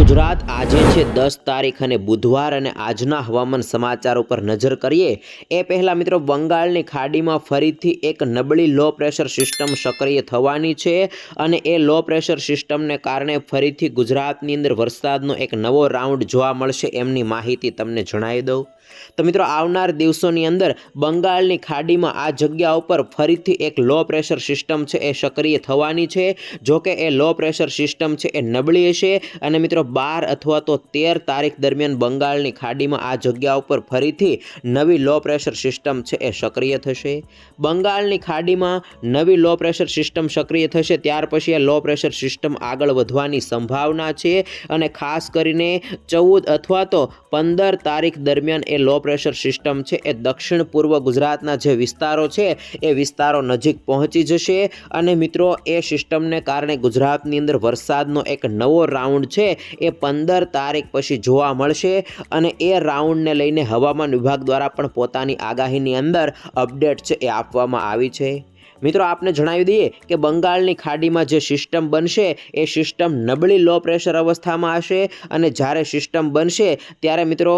ગુજરાત આજે છે દસ તારીખ અને બુધવાર અને આજના હવામાન સમાચાર ઉપર નજર કરીએ, એ પહેલાં મિત્રો બંગાળની ખાડીમાં ફરીથી એક નબળી લો પ્રેશર સિસ્ટમ સક્રિય થવાની છે અને એ લો પ્રેશર સિસ્ટમને કારણે ફરીથી ગુજરાતની અંદર વરસાદનો એક નવો રાઉન્ડ જોવા મળશે એમની માહિતી તમને જણાવી દઉં. તો મિત્રો, આવનાર દિવસોની અંદર બંગાળની ખાડીમાં આ જગ્યા ઉપર ફરીથી એક લો પ્રેશર સિસ્ટમ છે, એ સક્રિય થવાની છે. જો કે એ લો પ્રેશર સિસ્ટમ છે, એ નબળી હશે અને મિત્રો, બાર અથવા તો તેર તારીખ દરમિયાન બંગાળની ખાડીમાં આ જગ્યા ઉપર ફરીથી નવી લો પ્રેશર સિસ્ટમ છે, એ સક્રિય થશે. બંગાળની ખાડીમાં નવી લો પ્રેશર સિસ્ટમ સક્રિય થશે, ત્યાર પછી આ લો પ્રેશર સિસ્ટમ આગળ વધવાની સંભાવના છે. અને ખાસ કરીને ચૌદ અથવા તો પંદર તારીખ દરમિયાન એ લો પ્રેશર સિસ્ટમ છે, એ દક્ષિણ પૂર્વ ગુજરાતના જે વિસ્તારો છે, એ વિસ્તારો નજીક પહોંચી જશે. અને મિત્રો, એ સિસ્ટમને કારણે ગુજરાતની અંદર વરસાદનો એક નવો રાઉન્ડ છે, એ પંદર તારીખ પછી જોવા મળશે. અને એ રાઉન્ડને લઈને હવામાન વિભાગ દ્વારા પણ પોતાની આગાહીની અંદર અપડેટ છે, એ આપવામાં આવી છે. મિત્રો, આપને જણાવી દઈએ કે બંગાળની ખાડીમાં જે સિસ્ટમ બનશે, એ સિસ્ટમ નબળી લો પ્રેશર અવસ્થામાં હશે અને જ્યારે સિસ્ટમ બનશે, ત્યારે મિત્રો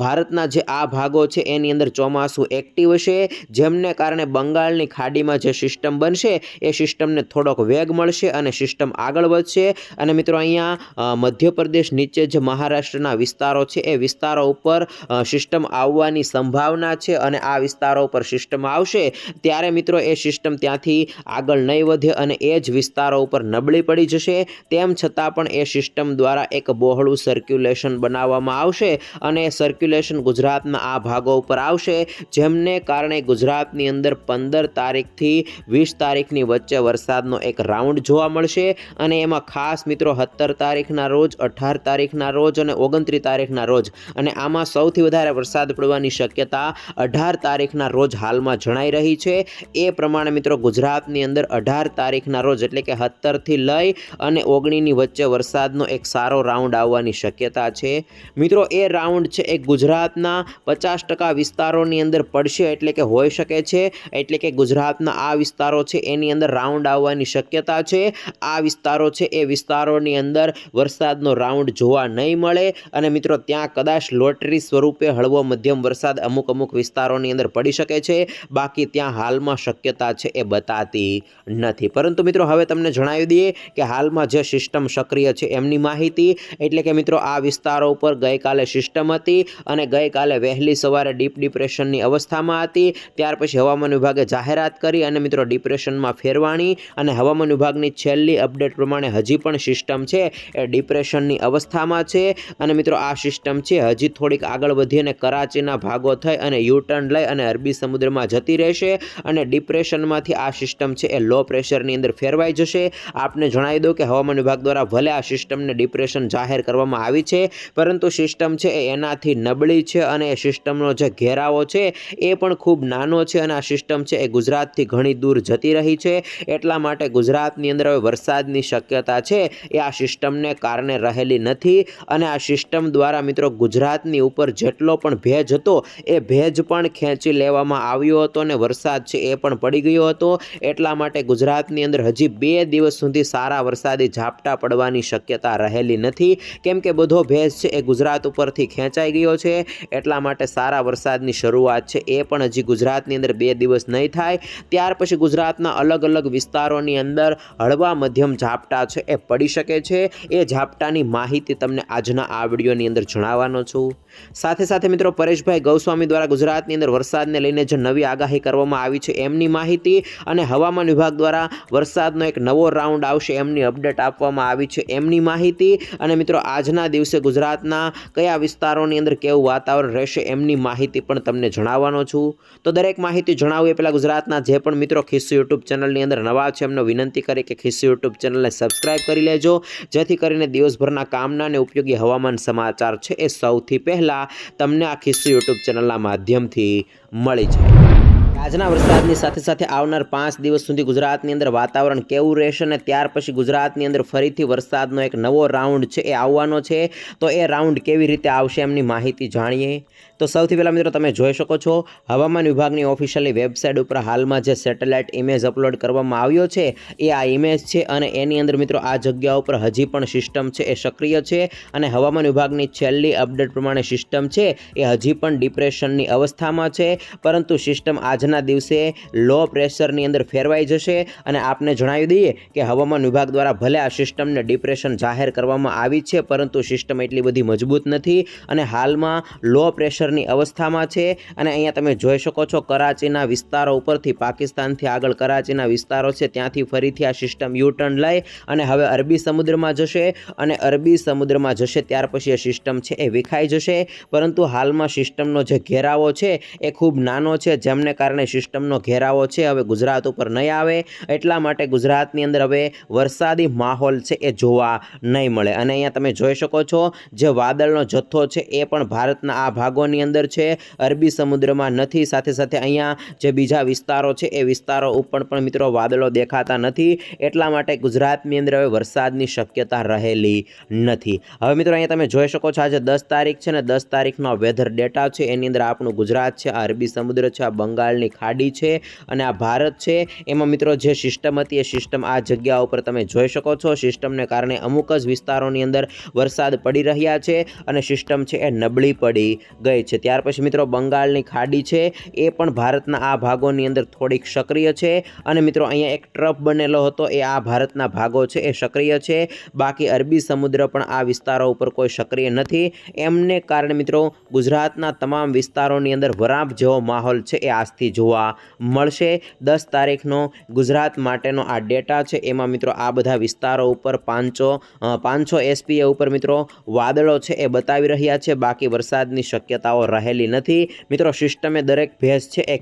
ભારતના જે આ ભાગો છે, એની અંદર ચોમાસું એક્ટિવ હશે. જેમને કારણે બંગાળની ખાડીમાં જે સિસ્ટમ બનશે, એ સિસ્ટમને થોડોક વેગ મળશે અને સિસ્ટમ આગળ વધશે. અને મિત્રો, અહીંયા મધ્યપ્રદેશ નીચે જે મહારાષ્ટ્રના વિસ્તારો છે, એ વિસ્તારો ઉપર સિસ્ટમ આવવાની સંભાવના છે અને આ વિસ્તારો ઉપર સિસ્ટમ આવશે. ત્યારે મિત્રો, એ સિસ્ટમ ત્યાંથી આગળ નહીં વધે અને એ જ વિસ્તારો ઉપર નબળી પડી જશે, તેમ છતાં પણ એ સિસ્ટમ દ્વારા એક બહોળું સર્ક્યુલેશન બનાવવામાં આવશે અને સર્ક્યુલેશન ગુજરાતના આ ભાગો ઉપર આવશે, જેમને કારણે ગુજરાતની અંદર પંદર તારીખથી વીસ તારીખની વચ્ચે વરસાદનો એક રાઉન્ડ જોવા મળશે અને એમાં ખાસ મિત્રો સત્તર તારીખના રોજ, અઢાર તારીખના રોજ અને ઓગણત્રીસ તારીખના રોજ અને આમાં સૌથી વધારે વરસાદ પડવાની શક્યતા અઢાર તારીખના રોજ હાલમાં જણાઈ રહી છે. એ પ્રમાણે મિત્રો, ગુજરાતની અંદર અઢાર તારીખના રોજ, એટલે કે સત્તરથી લઈ અને ઓગણીની વચ્ચે વરસાદનો એક સારો રાઉન્ડ આવવાની શક્યતા છે. મિત્રો, એ રાઉન્ડ છે, એ ગુજરાતના પચાસ ટકા વિસ્તારોની અંદર પડશે, એટલે કે હોઈ શકે છે. એટલે કે ગુજરાતના આ વિસ્તારો છે, એની અંદર રાઉન્ડ આવવાની શક્યતા છે. આ વિસ્તારો છે, એ વિસ્તારોની અંદર વરસાદનો રાઉન્ડ જોવા નહીં મળે. અને મિત્રો, ત્યાં કદાચ લોટરી સ્વરૂપે હળવો મધ્યમ વરસાદ અમુક અમુક વિસ્તારોની અંદર પડી શકે છે. બાકી ત્યાં હાલમાં શક્યતા છે એ બતાતી નથી. પરંતુ મિત્રો હવે તમને જણાવી દઈએ કે હાલમાં જે સિસ્ટમ સક્રિય છે એમની માહિતી, એટલે કે મિત્રો આ વિસ્તારો ઉપર ગઈકાલે સિસ્ટમ હતી અને ગઈકાલે વહેલી સવારે ડીપ ડિપ્રેશનની અવસ્થામાં હતી. ત્યાર પછી હવામાન વિભાગે જાહેરાત કરી અને મિત્રો ડિપ્રેશનમાં ફેરવાણી અને હવામાન વિભાગની છેલ્લી અપડેટ પ્રમાણે હજી પણ સિસ્ટમ છે એ ડિપ્રેશનની અવસ્થામાં છે. અને મિત્રો આ સિસ્ટમ છે, હજી થોડીક આગળ વધી અને કરાચીના ભાગો થઈ અને યુ ટર્ન લઈ અને અરબી સમુદ્રમાં જતી રહેશે અને ડિપ્રેશનમાંથી આ સિસ્ટમ છે એ લો પ્રેશરની અંદર ફેરવાઈ જશે. આપને જણાવી દઉં કે હવામાન વિભાગ દ્વારા ભલે આ સિસ્ટમને ડિપ્રેશન જાહેર કરવામાં આવી છે, પરંતુ સિસ્ટમ છે એ એનાથી નબળી છે અને એ સિસ્ટમનો જે ઘેરાવો છે એ પણ ખૂબ નાનો છે અને આ સિસ્ટમ છે એ ગુજરાતથી ઘણી દૂર જતી રહી છે. એટલા માટે ગુજરાતની અંદર હવે વરસાદની શક્યતા છે એ આ સિસ્ટમને કારણે રહેલી નથી અને આ સિસ્ટમ દ્વારા મિત્રો ગુજરાતની ઉપર જેટલો પણ ભેજ હતો, એ ભેજ પણ ખેંચી લેવામાં આવ્યો હતો અને વરસાદ છે એ પણ પડી ગયો હતો એટલા માટે ગુજરાતની અંદર હજી બે દિવસ સુધી સારા વરસાદી ઝાપટા પડવાની શક્યતા રહેલી નથી. કેમ કે બધો ભેજ છે એ ગુજરાત ઉપરથી ખેંચાઈ ગયો છે. એટલા માટે સારા વરસાદની શરૂઆત છે એ પણ હજી ગુજરાતની અંદર બે દિવસ નહીં થાય. ત્યાર પછી ગુજરાતના અલગ અલગ વિસ્તારોની અંદર હળવા મધ્યમ ઝાપટા છે એ પડી શકે છે. એ ઝાપટાની માહિતી તમને આજના આ વિડીયોની અંદર જણાવવાનો છું. સાથે સાથે મિત્રો પરેશભાઈ ગૌસ્વામી દ્વારા ગુજરાતની અંદર વરસાદને લઈને જે નવી આગાહી કરવામાં આવી છે એમની માહિતી અને હવામાન વિભાગ દ્વારા વરસાદનો એક નવો રાઉન્ડ આવશે એમની અપડેટ આપવામાં આવી છે એમની માહિતી. અને મિત્રો, આજના દિવસે ગુજરાતના કયા વિસ્તારોની અંદર કેવું વાતાવરણ રહેશે એમની માહિતી પણ તમને જણાવવાનો છું. તો દરેક માહિતી જણાવું એ પહેલાં ગુજરાતના જે પણ મિત્રો ખિસ્સુ યુટ્યુબ ચેનલની અંદર નવા છે, એમને વિનંતી કરી કે ખિસ્સુ યુટ્યુબ ચેનલને સબસ્ક્રાઇબ કરી લેજો. જેથી કરીને દિવસભરના કામના અને ઉપયોગી હવામાન સમાચાર છે એ સૌથી પહેલાં તમને આ ખિસ્સુ યુટ્યુબ ચેનલના માધ્યમથી મળી જાય. આજના વરસાદની સાથે સાથે આવનાર પાંચ દિવસ સુધી ગુજરાતની અંદર વાતાવરણ કેવું રહેશે અને ત્યાર પછી ગુજરાતની અંદર ફરીથી વરસાદનો એક નવો રાઉન્ડ છે, એ આવવાનો છે. તો એ રાઉન્ડ કેવી રીતે આવશે એમની માહિતી જાણીએ. તો સૌથી પહેલાં મિત્રો તમે જોઈ શકો છો, હવામાન વિભાગની ઓફિશિયલી વેબસાઇટ ઉપર હાલમાં જે સેટેલાઇટ ઇમેજ અપલોડ કરવામાં આવ્યો છે, એ આ ઇમેજ છે અને એની અંદર મિત્રો આ જગ્યા ઉપર હજી પણ સિસ્ટમ છે, એ સક્રિય છે અને હવામાન વિભાગની છેલ્લી અપડેટ પ્રમાણે સિસ્ટમ છે, એ હજી પણ ડિપ્રેશનની અવસ્થામાં છે, પરંતુ સિસ્ટમ આજના દિવસે લો પ્રેશરની અંદર ફેરવાઈ જશે અને આપને જણાવી દઈએ કે હવામાન વિભાગ દ્વારા ભલે આ સિસ્ટમને ડિપ્રેશન જાહેર કરવામાં આવી છે, પરંતુ સિસ્ટમ એટલી બધી મજબૂત નથી અને હાલમાં લો પ્રેશરની અવસ્થામાં છે અને અહીંયા તમે જોઈ શકો છો કરાચીના વિસ્તારો ઉપરથી પાકિસ્તાનથી આગળ કરાચીના વિસ્તારો છે. ત્યાંથી ફરીથી આ સિસ્ટમ યુ ટર્ન લઈ અને હવે અરબી સમુદ્રમાં જશે અને અરબી સમુદ્રમાં જશે ત્યાર પછી એ સિસ્ટમ છે એ વિખાઈ જશે. પરંતુ હાલમાં સિસ્ટમનો જે ઘેરાવો છે એ ખૂબ નાનો છે, જેમને કારણે સિસ્ટમનો ઘેરાવો છે હવે ગુજરાત ઉપર નહીં આવે. એટલા માટે ગુજરાતની અંદર હવે વરસાદી માહોલ છે એ જોવા નહીં મળે. અને અહીંયા તમે જોઈ શકો છો જે વાદળનો જથ્થો છે એ પણ ભારતના આ ભાગોની અંદર છે, અરબી સમુદ્રમાં નથી. સાથે સાથે અહીંયા જે બીજા વિસ્તારો છે, એ વિસ્તારો ઉપર પણ મિત્રો વાદળો દેખાતા નથી. એટલા માટે ગુજરાતની અંદર હવે વરસાદની શક્યતા રહેલી નથી. હવે મિત્રો અહીંયા તમે જોઈ શકો છો, આજે દસ તારીખ છે ને દસ તારીખનો વેધર ડેટા છે. એની અંદર આપણું ગુજરાત છે, આ અરબી સમુદ્ર છે, આ બંગાળની ખાડી છે અને આ ભારત છે. એમાં મિત્રો જે સિસ્ટમ હતી, એ સિસ્ટમ આ જગ્યા ઉપર તમે જોઈ શકો છો. સિસ્ટમને કારણે અમુક જ વિસ્તારોની અંદર વરસાદ પડી રહ્યા છે અને સિસ્ટમ છે એ નબળી પડી ગઈ છે. ત્યાર પછી મિત્રો બંગાળની ખાડી છે. એ પણ ભારતના આ ભાગોની અંદર થોડીક સક્રિય છે. અને મિત્રો અહીંયા એક ટ્રફ બનેલો હતો. એ આ ભારતના ભાગો છે. એ સક્રિય છે. બાકી અરબી સમુદ્ર પણ આ વિસ્તારો ઉપર કોઈ સક્રિય નથી. એમને કારણે મિત્રો ગુજરાતના તમામ વિસ્તારોની અંદર વરાપ જેવો માહોલ છે. એ આજથી જોવા મળશે. દસ તારીખનો ગુજરાત માટેનો આ ડેટા છે. એમાં મિત્રો આ બધા વિસ્તારો ઉપર પાંચસો પાંચસો એસપીએ ઉપર મિત્રો વાદળો છે. એ બતાવી રહ્યા છે. બાકી વરસાદની શક્યતાઓ રહેલી નથી. મિત્રો, સિસ્ટમે દરેક ભેજ છે એ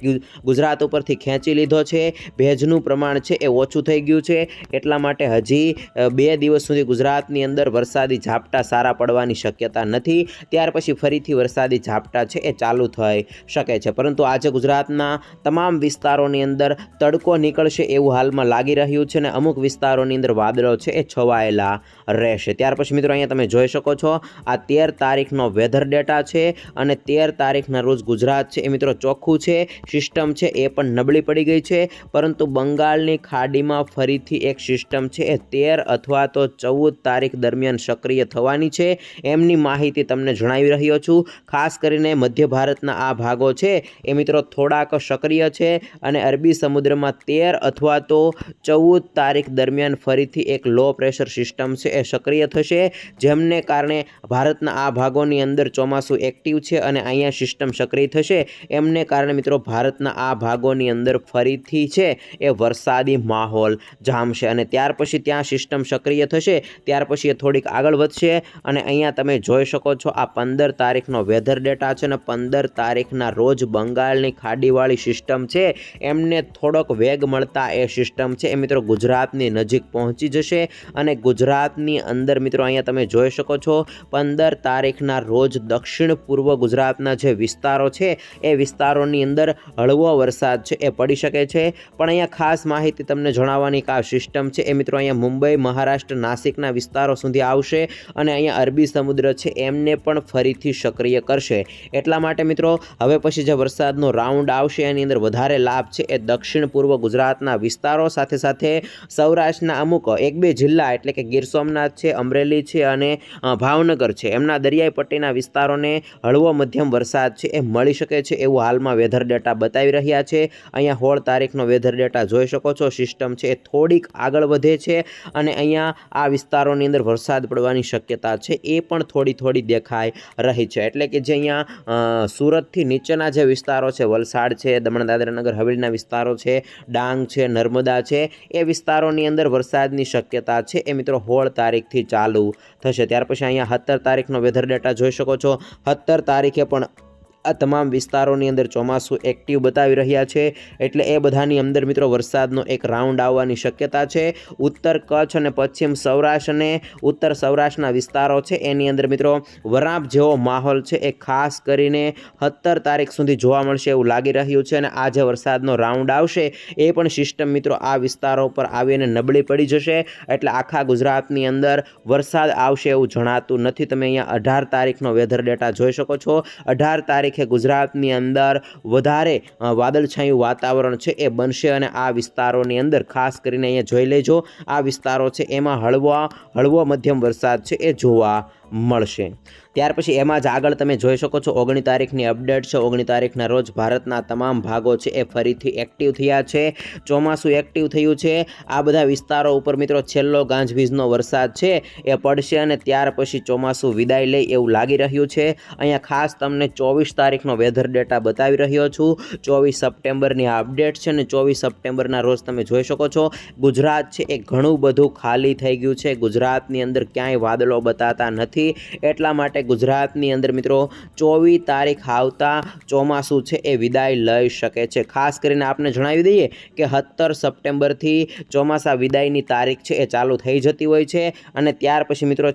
ગુજરાત ઉપરથી ખેંચી લીધો છે. ભેજનું પ્રમાણ છે એ ઓછું થઈ ગયું છે. એટલા માટે હજી બે દિવસ સુધી ગુજરાતની અંદર વરસાદી ઝાપટા સારા પડવાની શક્યતા નથી. ત્યાર પછી ફરીથી વરસાદી ઝાપટા છે એ ચાલુ થઈ શકે છે. પરંતુ આજે ગુજરાતના તમામ વિસ્તારોની અંદર તડકો નીકળશે એવું હાલમાં લાગી રહ્યું છે અને અમુક વિસ્તારોની અંદર વાદળો છે એ છવાયેલા રહેશે. ત્યાર પછી મિત્રો, અહીંયા તમે જોઈ શકો છો, આ તેર તારીખનો વેધર ડેટા છે અને તેર તારીખના રોજ ગુજરાત છે. એ મિત્રો ચોખ્ખું છે સિસ્ટમ છે, એ પણ નબળી પડી ગઈ છે. પરંતુ બંગાળની ખાડીમાં ફરીથી એક સિસ્ટમ છે, એ તેર અથવા તો ચૌદ તારીખ દરમિયાન સક્રિય થવાની છે. એમની માહિતી તમને જણાવી રહ્યો છું. ખાસ કરીને મધ્ય ભારતના આ ભાગો છે. એ મિત્રો થોડાક સક્રિય છે અને અરબી સમુદ્રમાં તેર અથવા તો ચૌદ તારીખ દરમિયાન ફરીથી એક લો પ્રેશર સિસ્ટમ છે, એ સક્રિય થશે. જેમને કારણે ભારતના આ ભાગોની અંદર ચોમાસું એક્ટિવ છે અહીંયા સિસ્ટમ સક્રિય થશે. એમને કારણે મિત્રો ભારતના આ ભાગોની અંદર ફરીથી છે એ વરસાદી માહોલ જામશે અને ત્યાર પછી ત્યાં સિસ્ટમ સક્રિય થશે. ત્યાર પછી એ થોડીક આગળ વધશે અને અહીંયા તમે જોઈ શકો છો આ પંદર તારીખનો વેધર ડેટા છે અને પંદર તારીખના રોજ બંગાળની ખાડીવાળી સિસ્ટમ છે. એમને થોડોક વેગ મળતા એ સિસ્ટમ છે. એ મિત્રો ગુજરાતની નજીક પહોંચી જશે અને ગુજરાતની અંદર મિત્રો અહીંયા તમે જોઈ શકો છો પંદર તારીખના રોજ દક્ષિણ પૂર્વ ગુજરાતના જે વિસ્તારો છે, એ વિસ્તારોની અંદર હળવો વરસાદ છે, એ પડી શકે છે. પણ અહીંયા ખાસ માહિતી તમને જણાવવાની કા સિસ્ટમ છે, એ મિત્રો અહીંયા મુંબઈ, મહારાષ્ટ્ર, નાસિકના વિસ્તારો સુધી આવશે અને અહીંયા અરબી સમુદ્ર છે, એમને પણ ફરીથી સક્રિય કરશે. એટલા માટે મિત્રો, હવે પછી જે વરસાદનો રાઉન્ડ આવશે, એની અંદર વધારે લાભ છે, એ દક્ષિણ પૂર્વ ગુજરાતના વિસ્તારો, સાથે સાથે સૌરાષ્ટ્રના અમુક એક બે જિલ્લા એટલે કે ગીર સોમનાથ છે, અમરેલી છે અને ભાવનગર છે. એમના દરિયાઈ પટ્ટીના વિસ્તારોને હળવો મધ્યમ વરસાદ છે, એ મળી શકે છે એવું હાલમાં વેધર ડેટા બતાવી રહ્યા છે. અહીંયા હોળ તારીખનો વેધર ડેટા જોઈ શકો છો સિસ્ટમ છે એ થોડીક આગળ વધે છે અને અહીંયા આ વિસ્તારોની અંદર વરસાદ પડવાની શક્યતા છે, એ પણ થોડી થોડી દેખાઈ રહી છે. એટલે કે જે અહીંયા સુરતથી નીચેના જે વિસ્તારો છે, વલસાડ છે દમણ દાદરાનગર હવેલીના વિસ્તારો છે, ડાંગ છે, નર્મદા છે, એ વિસ્તારોની અંદર વરસાદની શક્યતા છે, એ મિત્રો હોળ તારીખથી ચાલુ થશે. ત્યાર પછી અહીંયા સત્તર તારીખનો વેધર ડેટા જોઈ શકો છો. સત્તર તારીખે પણ આ તમામ વિસ્તારોની અંદર ચોમાસું એક્ટિવ બતાવી રહ્યા છે. એટલે એ બધાની અંદર મિત્રો વરસાદનો એક રાઉન્ડ આવવાની શક્યતા છે. ઉત્તર કચ્છ અને પશ્ચિમ સૌરાષ્ટ્ર અને ઉત્તર સૌરાષ્ટ્રના વિસ્તારો છે. એની અંદર મિત્રો વરાપ જેવો માહોલ છે. એ ખાસ કરીને સત્તર તારીખ સુધી જોવા મળશે એવું લાગી રહ્યું છે અને આ જે વરસાદનો રાઉન્ડ આવશે, એ પણ સિસ્ટમ મિત્રો આ વિસ્તારો પર આવીને નબળી પડી જશે. એટલે આખા ગુજરાતની અંદર વરસાદ આવશે એવું જણાતું નથી. તમે અહીંયા અઢાર તારીખનો વેધર ડેટા જોઈ શકો છો. અઢાર તારીખે ગુજરાતની અંદર વધારે વાદળછાયું વાતાવરણ છે એ બનશે અને આ વિસ્તારોની અંદર ખાસ કરીને અહીંયા જોઈ લેજો, આ વિસ્તારો છે એમાં હળવા, હળવો મધ્યમ વરસાદ છે એ જોવા મળશે. ત્યાર પછી એમાં જ આગળ તમે જોઈ શકો છો, ઓગણી તારીખની અપડેટ છે. ઓગણી તારીખના રોજ ભારતના તમામ ભાગો છે એ ફરીથી એક્ટિવ થયા છે. ચોમાસું એક્ટિવ થયું છે. આ બધા વિસ્તારો ઉપર મિત્રો છેલ્લો ગાંજવીજનો વરસાદ છે, એ પડશે અને ત્યાર પછી ચોમાસું વિદાય લે એવું લાગી રહ્યું છે. અહીંયા ખાસ તમને ચોવીસ તારીખનો વેધર ડેટા બતાવી રહ્યો છું. ચોવીસ સપ્ટેમ્બરની આ અપડેટ છે અને ચોવીસ સપ્ટેમ્બરના રોજ તમે જોઈ શકો છો, ગુજરાત છે એ ઘણું બધું ખાલી થઈ ગયું છે. ગુજરાતની અંદર ક્યાંય વાદળો બતાતા નથી. એટલા માટે ગુજરાતની અંદર મિત્રો ચોવીસ તારીખ આવતા ચોમાસું છે એ વિદાય લઈ શકે છે. ખાસ કરીને આપને જણાવી દઈએ કે સત્તર સપ્ટેમ્બરથી ચોમાસા વિદાયની તારીખ છે એ ચાલુ થઈ જતી હોય છે અને ત્યાર પછી મિત્રો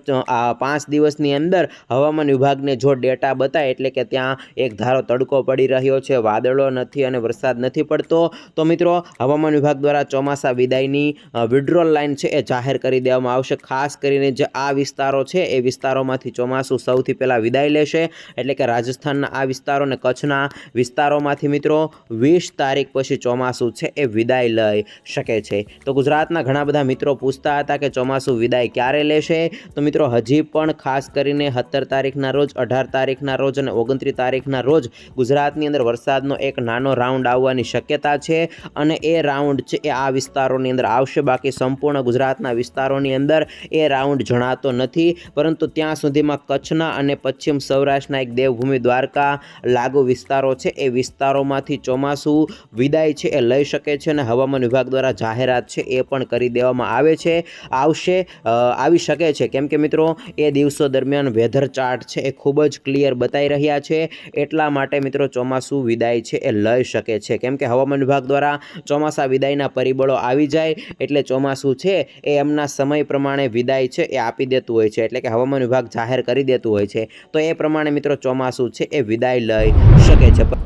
પાંચ દિવસની અંદર હવામાન વિભાગને જો ડેટા બતાય એટલે કે ત્યાં એક ધારો તડકો પડી રહ્યો છે, વાદળો નથી અને વરસાદ નથી પડતો, તો મિત્રો હવામાન વિભાગ દ્વારા ચોમાસા વિદાયની વિડ્રોલ લાઇન છે એ જાહેર કરી દેવામાં આવશે. ખાસ કરીને જે આ વિસ્તારો છે એ વિસ્તારોમાંથી ચોમાસું સૌથી પહેલાં વિદાય લેશે. એટલે કે રાજસ્થાનના આ વિસ્તારો અને કચ્છના વિસ્તારોમાંથી મિત્રો વીસ તારીખ પછી ચોમાસું છે એ વિદાય લઈ શકે છે. તો ગુજરાતના ઘણા બધા મિત્રો પૂછતા હતા કે ચોમાસું વિદાય ક્યારે લેશે? તો મિત્રો હજી પણ ખાસ કરીને સત્તર તારીખના રોજ, અઢાર તારીખના રોજ અને ઓગણત્રીસ તારીખના રોજ ગુજરાતની અંદર વરસાદનો એક નાનો રાઉન્ડ આવવાની શક્યતા છે અને એ રાઉન્ડ છે એ આ વિસ્તારોની અંદર આવશે. બાકી સંપૂર્ણ ગુજરાતના વિસ્તારોની અંદર એ રાઉન્ડ જણાતો નથી. પરંતુ ત્યાં સુધીમાં કચ્છના અને પશ્ચિમ સૌરાષ્ટ્રના એક દેવભૂમિ દ્વારકા લાગુ વિસ્તારો છે. એ વિસ્તારોમાંથી ચોમાસું વિદાય છે એ લઈ શકે છે અને હવામાન વિભાગ દ્વારા જાહેરાત છે એ પણ કરી દેવામાં આવે છે. આવશે આવી શકે છે. કેમ કે મિત્રો, એ દિવસો દરમિયાન વેધર ચાર્ટ છે એ ખૂબ જ ક્લિયર બતાવી રહ્યા છે. એટલા માટે મિત્રો ચોમાસું વિદાય છે એ લઈ શકે છે. કેમ કે હવામાન વિભાગ દ્વારા ચોમાસા વિદાયના પરિબળો આવી જાય એટલે ચોમાસું છે એ એમના સમય પ્રમાણે વિદાય છે એ આપી દેતું હોય છે. એટલે કે હવામાન વિભાગ જાહેર કરી દેતું હોય છે. તો એ પ્રમાણે મિત્રો ચોમાસું છે એ વિદાય લઈ શકે છે.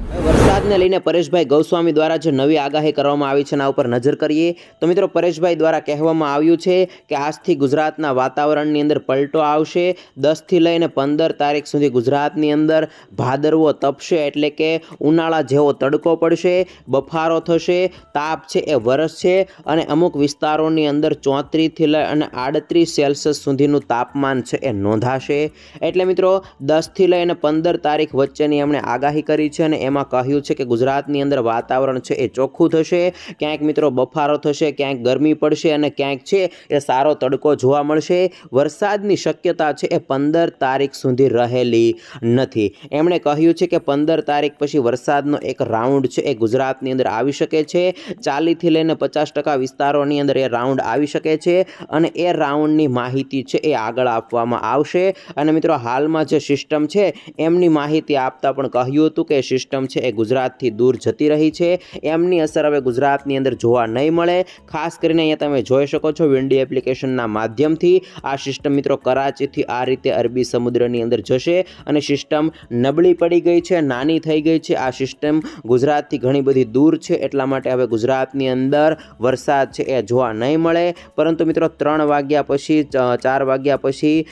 વરસાદને લઈને પરેશભાઈ ગૌસ્વામી દ્વારા જે નવી આગાહી કરવામાં આવી છે એના ઉપર નજર કરીએ, તો મિત્રો પરેશભાઈ દ્વારા કહેવામાં આવ્યું છે કે આજથી ગુજરાતના વાતાવરણની અંદર પલટો આવશે. દસથી લઈને પંદર તારીખ સુધી ગુજરાતની અંદર ભાદરવો તપશે એટલે કે ઉનાળા જેવો તડકો પડશે, બફારો થશે, તાપ છે એ વરસશે અને અમુક વિસ્તારોની અંદર ચોત્રીસથી લઈ અને આડત્રીસ સેલ્સિયસ સુધીનું તાપમાન છે એ નોંધાશે. એટલે મિત્રો દસથી લઈને પંદર તારીખ વચ્ચેની એમણે આગાહી કરી છે અને એમાં કહ્યું છે કે ગુજરાતની અંદર વાતાવરણ છે એ ચોખ્ખું થશે, ક્યાંક મિત્રો બફારો થશે, ક્યાંક ગરમી પડશે અને ક્યાંક છે એ સારો તડકો જોવા મળશે. વરસાદની શક્યતા છે એ પંદર તારીખ સુધી રહેલી નથી. એમણે કહ્યું છે કે પંદર તારીખ પછી વરસાદનો એક રાઉન્ડ છે એ ગુજરાતની અંદર આવી શકે છે. ચાલીસથી લઈને પચાસ ટકા વિસ્તારોની અંદર એ રાઉન્ડ આવી શકે છે અને એ રાઉન્ડની માહિતી છે એ આગળ આપવામાં આવશે. અને મિત્રો હાલમાં જે સિસ્ટમ છે એમની માહિતી આપતા પણ કહ્યું હતું કે સિસ્ટમ છે એ ગુજરાતથી દૂર જતી રહી છે. એમની અસર હવે ગુજરાતની અંદર જોવા નહીં મળે. ખાસ કરીને અહીંયા તમે જોઈ શકો છો વિન્ડી એપ્લિકેશનના માધ્યમથી. આ સિસ્ટમ મિત્રો કરાચીથી આ રીતે અરબી સમુદ્રની અંદર જશે અને સિસ્ટમ નબળી પડી ગઈ છે, નાની થઈ ગઈ છે. આ સિસ્ટમ ગુજરાતથી ઘણી બધી દૂર છે, એટલા માટે હવે ગુજરાતની અંદર વરસાદ છે એ જોવા નહીં મળે. પરંતુ મિત્રો ત્રણ વાગ્યા પછી ચાર વાગ્યા પછી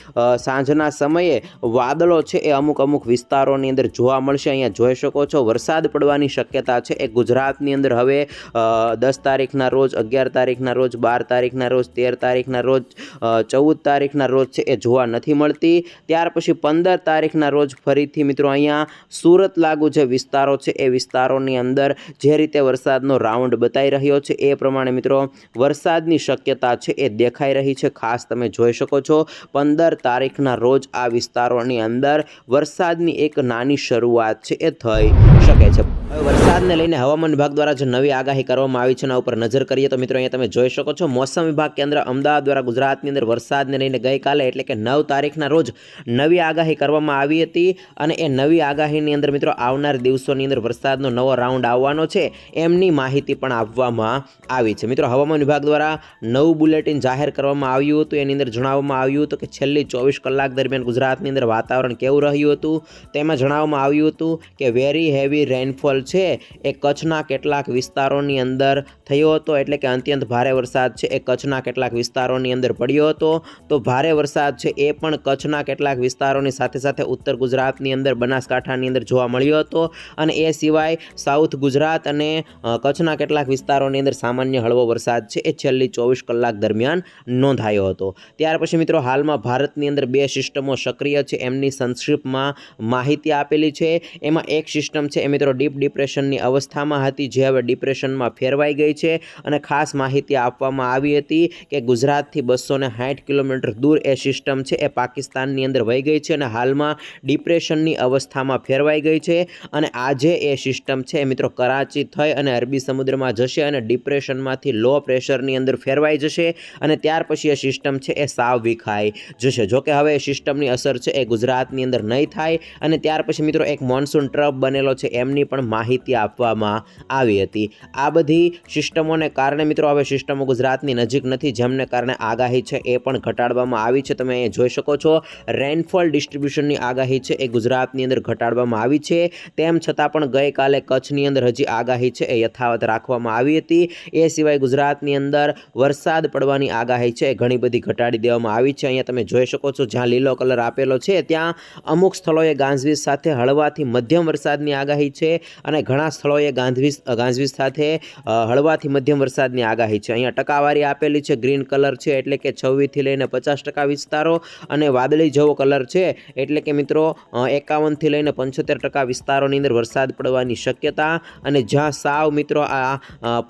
સાંજના સમયે વાદળો છે એ અમુક અમુક વિસ્તારોની અંદર જોવા મળશે. અહીંયા જોઈ શકો છો વરસાદ પડવાની શક્યતા છે. એ ગુજરાતની અંદર હવે દસ તારીખના રોજ, અગિયાર તારીખના રોજ, બાર તારીખના રોજ, તેર તારીખના રોજ ચૌદ તારીખના રોજ છે એ જોવા નથી મળતી. ત્યાર પછી પંદર તારીખના રોજ ફરીથી મિત્રો અહીંયા સુરત લાગુ જે વિસ્તારો છે એ વિસ્તારોની અંદર જે રીતે વરસાદનો રાઉન્ડ બતાવી રહ્યો છે એ પ્રમાણે મિત્રો વરસાદની શક્યતા છે એ દેખાઈ રહી છે. ખાસ તમે જોઈ શકો છો પંદર તારીખના રોજ આ વિસ્તારોની અંદર વરસાદની એક નાની શરૂઆત છે એ થઈ શકે છે. વરસાદને લઈને હવામાન વિભાગ દ્વારા જે નવી આગાહી કરવામાં આવી છે એના ઉપર નજર કરીએ તો મિત્રો અહીંયા તમે જોઈ શકો છો, મોસમ વિભાગ કેન્દ્ર અમદાવાદ દ્વારા ગુજરાતની અંદર વરસાદને લઈને ગઈકાલે એટલે કે નવ તારીખના રોજ નવી આગાહી કરવામાં આવી હતી અને એ નવી આગાહીની અંદર મિત્રો આવનાર દિવસોની અંદર વરસાદનો નવો રાઉન્ડ આવવાનો છે એમની માહિતી પણ આપવામાં આવી છે. મિત્રો હવામાન વિભાગ દ્વારા નવું બુલેટિન જાહેર કરવામાં આવ્યું હતું, એની અંદર જણાવવામાં આવ્યું હતું કે છેલ્લી ચોવીસ કલાક દરમિયાન ગુજરાતની અંદર વાતાવરણ કેવું રહ્યું હતું, તેમાં જણાવવામાં આવ્યું હતું કે વેરી હેવી રેનફોલ છે. એ કચ્છના કેટલાક વિસ્તારોની અંદર થયો હતો. એટલે કે અત્યંત ભારે વરસાદ છે. એ કચ્છના કેટલાક વિસ્તારોની અંદર પડ્યો હતો. તો ભારે વરસાદ છે એ પણ કચ્છના કેટલાક વિસ્તારોની સાથે સાથે ઉત્તર ગુજરાતની અંદર બનાસકાંઠાની અંદર જોવા મળ્યો હતો. અને એ સિવાય સાઉથ ગુજરાત અને કચ્છના કેટલાક વિસ્તારોની અંદર સામાન્ય હળવો વરસાદ છે. એ છેલ્લી ચોવીસ કલાક દરમિયાન નોંધાયો હતો. ત્યાર પછી મિત્રો હાલમાં ભારતની અંદર બે સિસ્ટમો સક્રિય છે. એમની સંક્ષિપ્તમાં માહિતી આપેલી છે. એમાં એક સિસ્ટમ છે એ મિત્રો ડીપ ડિપ્રેશનની અવસ્થામાં હતી, જે હવે ડિપ્રેશનમાં ફેરવાઈ ગઈ છે. અને ખાસ માહિતી આપવામાં આવી હતી કે ગુજરાતથી બસો ને સાઠ કિલોમીટર દૂર એ સિસ્ટમ છે, એ પાકિસ્તાનની અંદર વહી ગઈ છે અને હાલમાં ડિપ્રેશનની અવસ્થામાં ફેરવાઈ ગઈ છે. અને આજે એ સિસ્ટમ છે મિત્રો કરાચી થઈ અને અરબી સમુદ્રમાં જશે અને ડિપ્રેશનમાંથી લો પ્રેશરની અંદર ફેરવાઈ જશે અને ત્યાર પછી એ સિસ્ટમ છે એ સાવ વિખાઈ જશે. જોકે હવે એ સિસ્ટમની અસર છે એ ગુજરાતની અંદર નહીં થાય અને ત્યાર પછી મિત્રો એક મોન્સૂન ટ્રફ બનેલો છે, એમની પણ માહિતી આપવામાં આવી હતી. આ બધી સિસ્ટમોને કારણે મિત્રો, હવે સિસ્ટમો ગુજરાતની નજીક નથી, જેમને કારણે આગાહી છે એ પણ ઘટાડવામાં આવી છે. તમે અહીંયા જોઈ શકો છો રેનફોલ ડિસ્ટ્રીબ્યુશનની આગાહી છે એ ગુજરાતની અંદર ઘટાડવામાં આવી છે. તેમ છતાં પણ ગઈકાલે કચ્છની અંદર હજી આગાહી છે એ યથાવત રાખવામાં આવી હતી. એ સિવાય ગુજરાતની અંદર વરસાદ પડવાની આગાહી છે એ ઘણી બધી ઘટાડી દેવામાં આવી છે. અહીંયા તમે જોઈ શકો છો, જ્યાં લીલો કલર આપેલો છે, ત્યાં અમુક સ્થળોએ ગાંજવીજ સાથે હળવાથી મધ્યમ વરસાદની આગાહી છે. અને ઘણા સ્થળોએ ગાંધવીજ ગાંજવીજ સાથે હળવાથી મધ્યમ વરસાદની આગાહી છે. અહીંયા ટકાવારી આપેલી છે. ગ્રીન કલર છે એટલે કે છવ્વીસથી લઈને પચાસ ટકા વિસ્તારો અને વાદળી જેવો કલર છે એટલે કે મિત્રો એકાવનથી લઈને પંચોતેર ટકા વિસ્તારોની અંદર વરસાદ પડવાની શક્યતા અને જ્યાં સાવ મિત્રો આ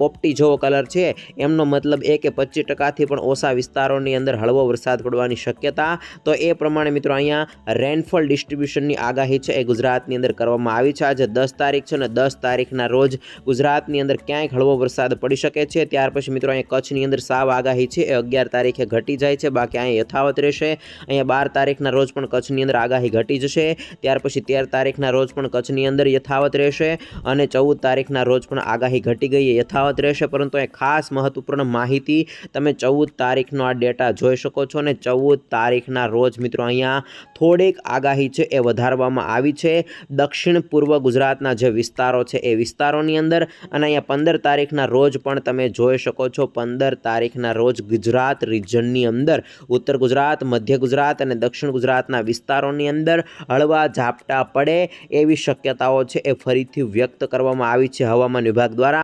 પોપટી જેવો કલર છે, એમનો મતલબ એ કે પચીસ ટકાથી પણ ઓછા વિસ્તારોની અંદર હળવો વરસાદ પડવાની શક્યતા. તો એ પ્રમાણે મિત્રો અહીંયા રેનફોલ ડિસ્ટ્રીબ્યુશનની આગાહી છે એ ગુજરાતની અંદર કરવામાં આવી છે. આજે દસ તારીખ છે અને દસ તારીખના રોજ ગુજરાતની અંદર ક્યાંક હળવો વરસાદ પડી શકે છે. ત્યાર પછી મિત્રો અહીંયા કચ્છની અંદર સાવ આગાહી છે. એ અગિયાર તારીખે ઘટી જાય છે. બાકી અહીંયા યથાવત રહેશે. અહીંયા બાર તારીખના રોજ પણ કચ્છની અંદર આગાહી ઘટી જશે. ત્યાર પછી તેર તારીખના રોજ પણ કચ્છની અંદર યથાવત રહેશે અને ચૌદ તારીખના રોજ પણ આગાહી ઘટી ગઈ યથાવત રહેશે. પરંતુ એ ખાસ મહત્વપૂર્ણ માહિતી તમે ચૌદ તારીખનો આ ડેટા જોઈ શકો છો અને ચૌદ તારીખના રોજ મિત્રો અહીંયા થોડીક આગાહી છે એ વધારવામાં આવી છે. દક્ષિણ પૂર્વ ગુજરાતના વિસ્તારો છે. એ વિસ્તારોની અંદર અને અહીંયા પંદર તારીખના રોજ પણ તમે જોઈ શકો છો. પંદર તારીખના રોજ ગુજરાત રિજનની અંદર, ઉત્તર ગુજરાત, મધ્ય ગુજરાત અને દક્ષિણ ગુજરાતના વિસ્તારોની અંદર હળવા ઝાપટા પડે એવી શક્યતાઓ છે. એ ફરીથી વ્યક્ત કરવામાં આવી છે હવામાન વિભાગ દ્વારા.